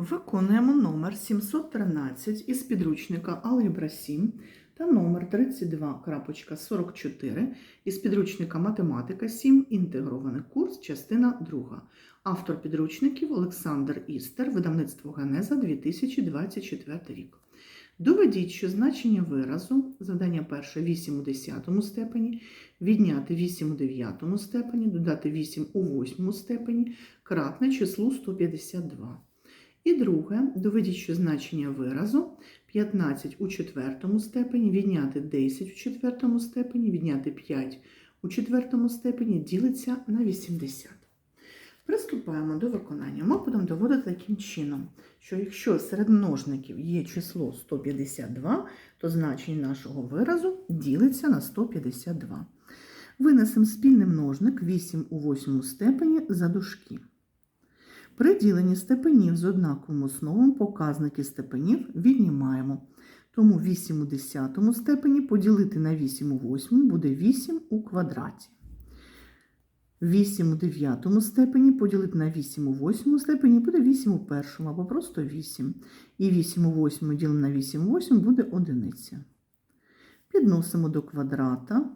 Виконуємо номер 713 із підручника Алгебра 7 та номер 32.44 із підручника Математика 7. Інтегрований курс, частина 2. Автор підручників Олександр Істер, видавництво Генеза 2024 рік. Доведіть, що значення виразу, завдання перше 8 у 10 степені, відняти 8 у 9 степені, додати 8 у 8 степені, кратне числу 152. І друге, доведіть, що значення виразу 15 у четвертому степені, відняти 10 у четвертому степені, відняти 5 у четвертому степені ділиться на 80. Приступаємо до виконання. Ми будемо доводити таким чином, що якщо серед множників є число 152, то значення нашого виразу ділиться на 152. Винесемо спільний множник 8 у 8 степені за дужки. При діленні степенів з однаковим основом показники степенів віднімаємо. Тому 8 у 10 степені поділити на 8 у 8 буде 8 у квадраті. 8 у 9 степені поділити на 8 у 8 степені буде 8 у першому або просто 8. І 8 у 8 ділимо на 8 у 8 буде одиниця. Підносимо до квадрата.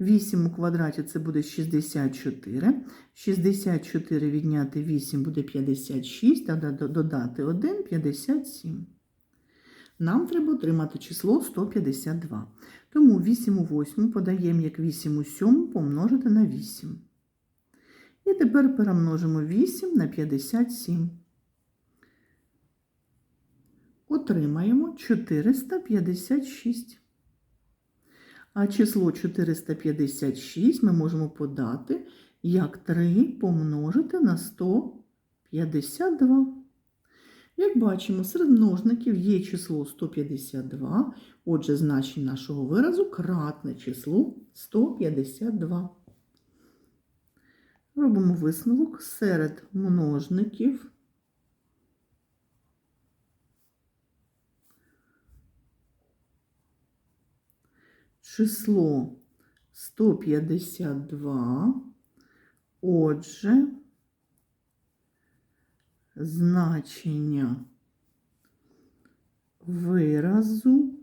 8 у квадраті це буде 64. 64 відняти 8 буде 56, а додати 1 57. Нам треба отримати число 152. Тому 8 у 8 подаємо як 8 у 7 помножити на 8. І тепер перемножимо 8 на 57. Отримаємо 456. А число 456 ми можемо подати як 3 помножити на 152. Як бачимо, серед множників є число 152, отже, значення нашого виразу кратне числу 152. Робимо висновок серед множників. Число 152, отже, значення виразу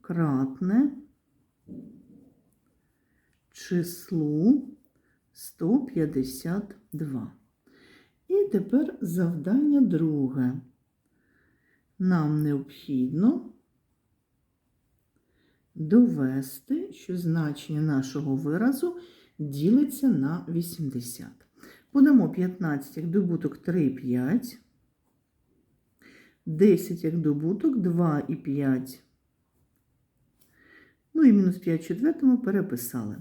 кратне числу 152. І тепер завдання друге. Нам необхідно довести, що значення нашого виразу ділиться на 80. Подамо 15 як добуток 3 5, 10 як добуток 2 і 5. Ну і мінус 5 четвертому переписали.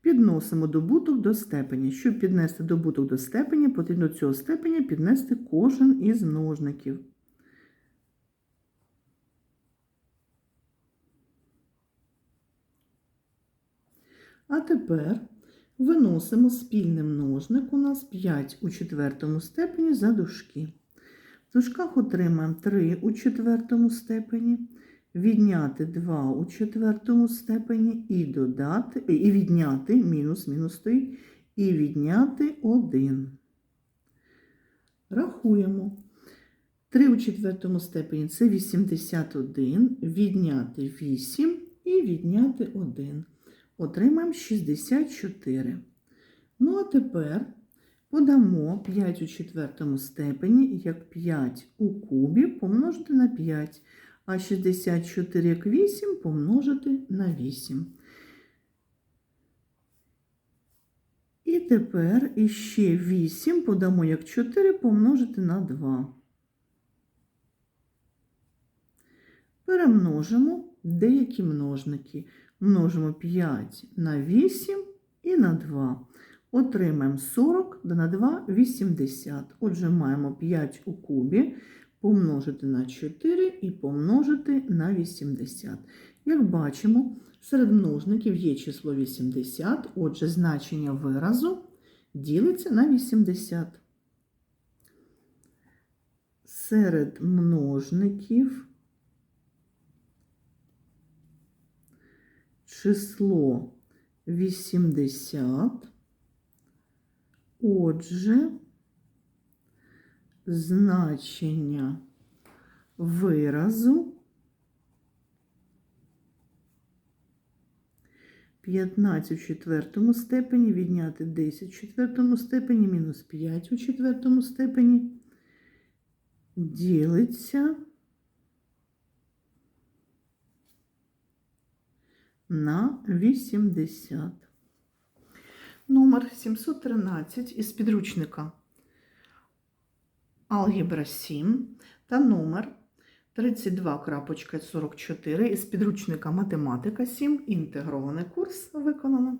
Підносимо добуток до степені. Щоб піднести добуток до степені, потрібно цього степеня піднести кожен із множників. А тепер виносимо спільний множник у нас 5 у четвертому степені за дужки. В дужках отримаємо 3 у четвертому степені, відняти 2 у четвертому степені і додати, і відняти мінус, мінус стоїть, і відняти 1. Рахуємо. 3 у четвертому степені це 81, відняти 8 і відняти 1 отримаємо 64. Ну, а тепер подамо 5 у четвертому степені, як 5 у кубі помножити на 5, а 64 як 8 помножити на 8. І тепер іще 8 подамо як 4 помножити на 2. Перемножимо деякі множники. Множимо 5 на 8 і на 2. Отримаємо 40 на 2 80. Отже, маємо 5 у кубі помножити на 4 і помножити на 80. Як бачимо, серед множників є число 80, отже, значення виразу ділиться на 80. Серед множників число 80. Отже, значення виразу 15 в четвертому степені відняти 10 в четвертому степені мінус 5 у четвертому степені ділиться на 80. Номер 713 із підручника Алгебра 7 та номер 32.44 із підручника Математика 7. Інтегрований курс виконано.